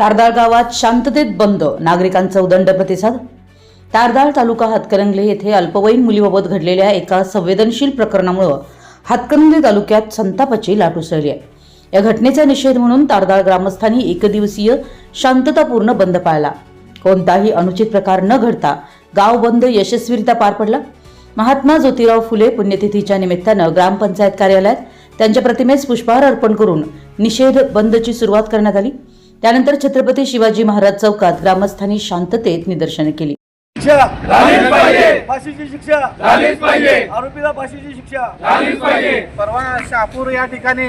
तारदाळ गावात शांततेत बंद नागरिकांचा उदंड प्रतिसाद. तारदाळ तालुका हातकरंगले येथे अल्पवयीन मुलीबाबत घडलेल्या एका संवेदनशील प्रकरणामुळं हातकरंगले तालुक्यात संतापाची लाट उसळली आहे. या घटनेचा निषेध म्हणून तारदाळ ग्रामस्थांनी एकदिवसीय शांततापूर्ण बंद पाळला. कोणताही अनुचित प्रकार न घडता गाव बंद यशस्वीरित्या पार पडला. महात्मा ज्योतिराव फुले पुण्यतिथीच्या निमित्तानं ग्रामपंचायत कार्यालयात त्यांच्या प्रतिमेस पुष्पहार अर्पण करून निषेध बंदची सुरुवात करण्यात आली. त्यानंतर छत्रपती शिवाजी महाराज चौकात ग्रामस्थांनी शांततेत निदर्शने केली. शिक्षा फाशीची शिक्षा. झालीच पाहिजे. आरोपीला फाशीची शिक्षा. झालीच पाहिजे. परवा शहापूर या ठिकाणी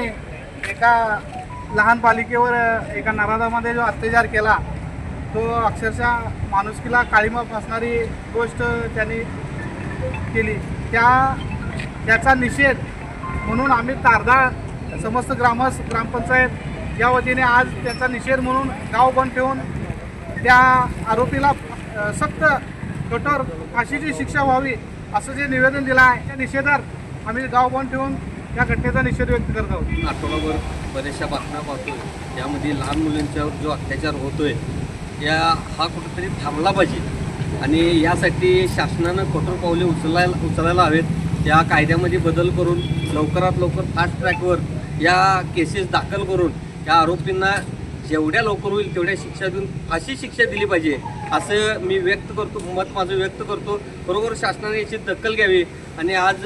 एका लहान बालिकेवर एका नराधामध्ये जो अत्याचार केला तो अक्षरशः माणुसकीला काळीमा फासणारी गोष्ट त्यांनी केली. त्या त्याचा निषेध म्हणून आम्ही तारदाळ समस्त ग्रामस ग्रामपंचायत या वतीने आज त्याचा निषेध म्हणून गाव बंद ठेवून त्या आरोपीला सक्त कठोर फाशीची शिक्षा व्हावी असं जे निवेदन दिलं आहे त्या निषेधात आम्ही गाव बंद ठेवून या घटनेचा निषेध व्यक्त करत आहोत. आठवडाभर बऱ्याचशा बातम्या पाहतोय. यामध्ये लहान मुलांच्यावर जो अत्याचार होतोय या हा कुठंतरी थांबला पाहिजे. आणि यासाठी शासनानं कठोर पावले उचलायला उचलायला हवेत. या कायद्यामध्ये बदल करून लवकरात लवकर फास्ट ट्रॅकवर या केसेस दाखल करून या आरोपींना जेवढ्या लवकर होईल तेवढ्या शिक्षा देऊन अशी शिक्षा दिली पाहिजे असं मी व्यक्त करतो मत माझं व्यक्त करतो. बरोबर शासनाने याची दखल घ्यावी. आणि आज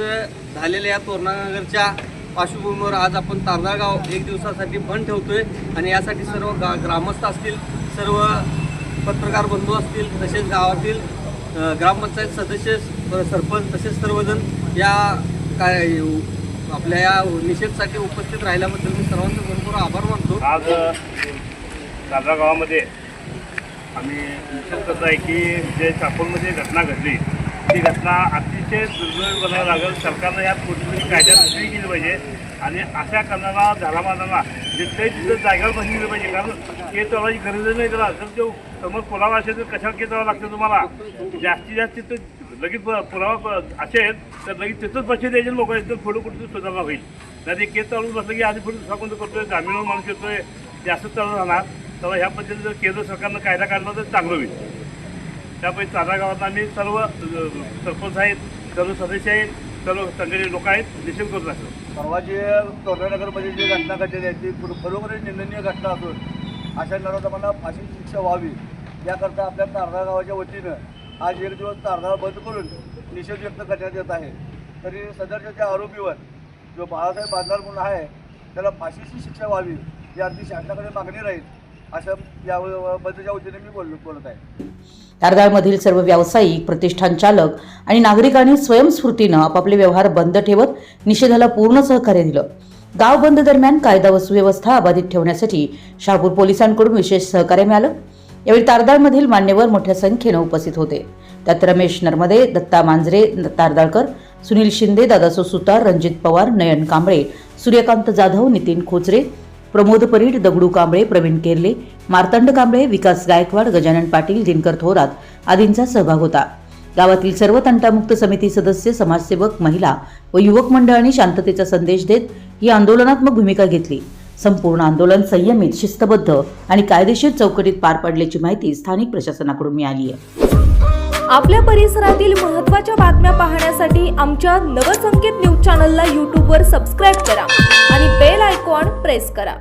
झालेल्या या तोरणानगरच्या पार्श्वभूमीवर आज आपण तारदाळ गाव एक दिवसासाठी बंद ठेवतोय. आणि यासाठी सर्व गा ग्रामस्थ असतील सर्व पत्रकार बंधू असतील तसेच गावातील ग्रामपंचायत सदस्य सरपंच तसेच सर्वजण या काय आपल्या या निषेधसाठी उपस्थित राहिल्याबद्दल मी सर्वांचे भरपूर आभार मानतो. आज दादरा गावामध्ये आम्ही निश्चित करत आहे की जे चाकूरमध्ये घटना घडली ती घटना अतिशय दुर्दैवी बनायला लागेल. सरकारनं यात कुठेतरी कायद्यात सुधारणा केली पाहिजे आणि अशा कारणाला झालामाजांना जिथे तिथं जागेवर बसली पाहिजे. कारण हे लावायची गरज नाही त्याला. जर तो समोर कोणाला असेल तर कशावर केस लागतं तुम्हाला? जास्तीत जास्त तर लगेच प- पुरावा प- असेल तर लगेच तिथंच पैसे द्यायचे लोक आहेत तर पुढे कुठे सुधारणा होईल. नाही ते केस चालून बसलं की आधी पुढे दुसरा कोणतं करतोय? ग्रामीण माणूस येतोय ते असंच चालू राहणार. तेव्हा ह्या पद्धतीने जर केंद्र सरकारनं कायदा काढला तर चांगलं होईल. त्यापैकी चारा गावात आम्ही सर्व सरपंच आहेत सर्व सदस्य आहेत सर्व संघटनेचे लोक आहेत निषेध करून असतो. परवा जे तोरणानगरमध्ये जी घटना घडलेली आहे ती खरो- खरोखरच निंदनीय घटना असून अशा नरोदमांना फाशीची शिक्षा व्हावी. याकरता आपल्या तारदा गावाच्या वतीनं आज एक दिवस तारदाळ बंद करून निषेध व्यक्त करण्यात येत आहे. तरी सदरच्या त्या आरोपीवर जो बाळासाहेब बांधार म्हणून आहे त्याला फाशीची शिक्षा व्हावी ही आमची शासनाकडे मागणी राहील अशा या बंदच्या वतीने मी बोल बोलत आहे. तारदाळमधील सर्व व्यावसायिक प्रतिष्ठान चालक आणि नागरिकांनी स्वयंस्फूर्तीनं आपापले व्यवहार बंद ठेवत निषेधाला पूर्ण सहकार्य दिलं. गाव बंद दरम्यान कायदा व सुव्यवस्था अबाधित ठेवण्यासाठी शहापूर पोलिसांकडून विशेष सहकार्य मिळालं. यावेळी तारदाळमधील मान्यवर मोठ्या संख्येनं उपस्थित होते. त्यात रमेश नर्मदे दत्ता मांजरे तारदाळकर सुनील शिंदे दादासो सुतार रणजित पवार नयन कांबळे सूर्यकांत जाधव नितीन खोचरे प्रमोद परीड दगडू कांबळे प्रवीण केरले मार्तंड कांबळे विकास गायकवाड गजानन पाटील दिनकर थोरात आदींचा सहभाग होता. गावातील सर्व तंटामुक्त समिती सदस्य समाजसेवक महिला व युवक मंडळांनी शांततेचा संदेश देत ही आंदोलनात्मक भूमिका घेतली. संपूर्ण आंदोलन संयमित शिस्तबद्ध आणि कायदेशीर चौकटीत पार पडल्याची माहिती स्थानिक प्रशासनाकडून मिळाली आहे. आपल्या परिसरातील महत्त्वाच्या बातम्या पाहण्यासाठी आमच्या नवसंकेत न्यूज चॅनलला यूट्यूबवर सबस्क्राईब करा आणि बेल आयकॉन प्रेस करा.